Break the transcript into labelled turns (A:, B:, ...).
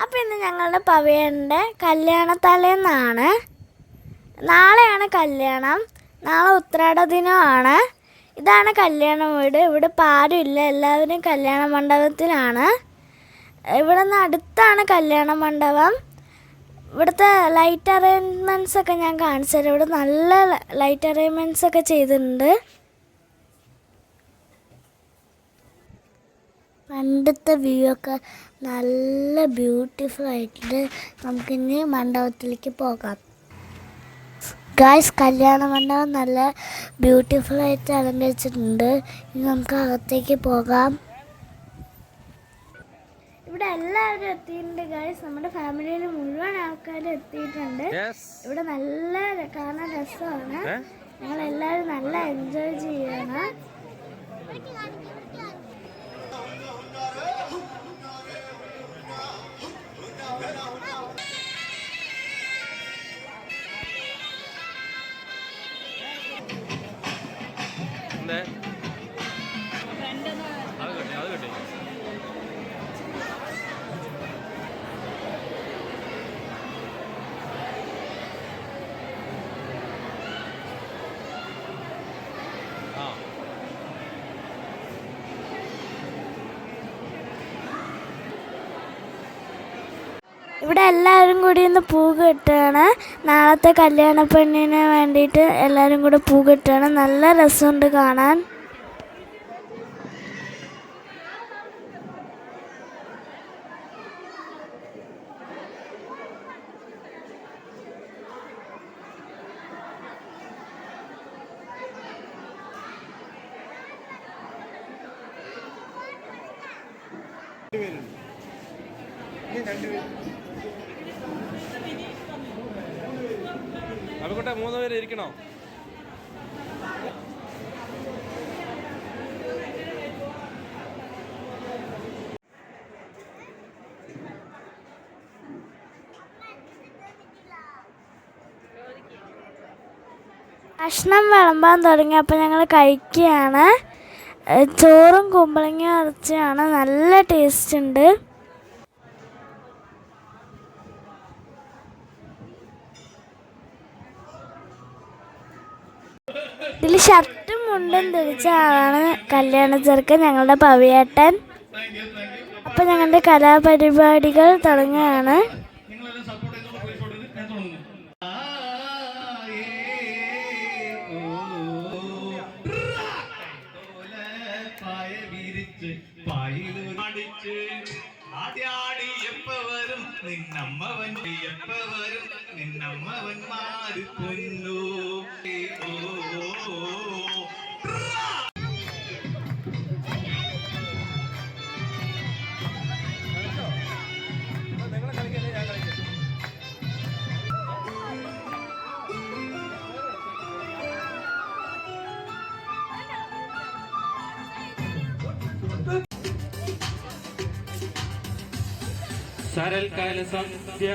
A: അപ്പം ഇന്ന് ഞങ്ങളുടെ പവയന്റെ കല്യാണ തലേന്നാണ് നാളെയാണ് കല്യാണം. നാളെ ഉത്രാട ദിനമാണ് ഇതാണ് കല്യാണ വീട്. ഇവിടെ ഇപ്പം ആരുമില്ല എല്ലാവരും കല്യാണ മണ്ഡപത്തിലാണ്. ഇവിടെ നിന്ന് അടുത്താണ് കല്യാണ മണ്ഡപം. ഇവിടുത്തെ ലൈറ്റ് അറേഞ്ച്മെന്റ്സ് ഒക്കെ ഞാൻ കാണിച്ചു തരാം ഇവിടെ നല്ല ലൈറ്റ് അറേഞ്ച്മെന്റ്സ് ഒക്കെ ചെയ്തിട്ടുണ്ട്. പണ്ടത്തെ വ്യൂ ഒക്കെ നല്ല ബ്യൂട്ടിഫുൾ ആയിട്ടുണ്ട്. നമുക്കിനി മണ്ഡപത്തിലേക്ക് പോകാം. ഗായ്സ് കല്യാണ മണ്ഡപം നല്ല ബ്യൂട്ടിഫുൾ ആയിട്ട് അലങ്കരിച്ചിട്ടുണ്ട്. ഇനി നമുക്ക് അകത്തേക്ക് പോകാം. ഇവിടെ എല്ലാവരും എത്തിയിട്ടുണ്ട് ഗായ്സ് നമ്മുടെ ഫാമിലിയിൽ മുഴുവൻ ആൾക്കാരും എത്തിയിട്ടുണ്ട്. ഇവിടെ നല്ല കാണാൻ രസമാണ്. ഞങ്ങൾ എല്ലാവരും നല്ല എൻജോയ് ചെയ്യണം.
B: 네.
A: ഇവിടെ എല്ലാവരും കൂടി ഇന്ന് പൂ കെട്ടുകയാണ്. നാളത്തെ കല്യാണ പെണ്ണിന് വേണ്ടിയിട്ട് എല്ലാവരും കൂടി പൂ കെട്ടുകയാണ്. നല്ല രസമുണ്ട് കാണാൻ.
B: അവിക്കോട്ടെ മൂന്ന് പേര് ഇരിക്കണോ?
A: ഭക്ഷണം വിളമ്പാൻ തുടങ്ങിയപ്പോൾ ഞങ്ങൾ കഴിക്കുകയാണ്. ചോറും കുമ്പളങ്ങ ഇറച്ചിയാണ് നല്ല ടേസ്റ്റ് ഉണ്ട്. ഇതിൽ ഷർട്ടും മുണ്ടും ധരിച്ച ആളാണ് കല്യാണ ചെറുക്കൻ ഞങ്ങളുടെ പവിയേട്ടൻ. അപ്പം ഞങ്ങളുടെ കലാപരിപാടികൾ തുടങ്ങുകയാണ്.
C: പായിലടിച്ച് ആദ്യാടി എപ്പ വരും നിന്നമ്മവൻ എപ്പ വരും సరల్ కైల సత్య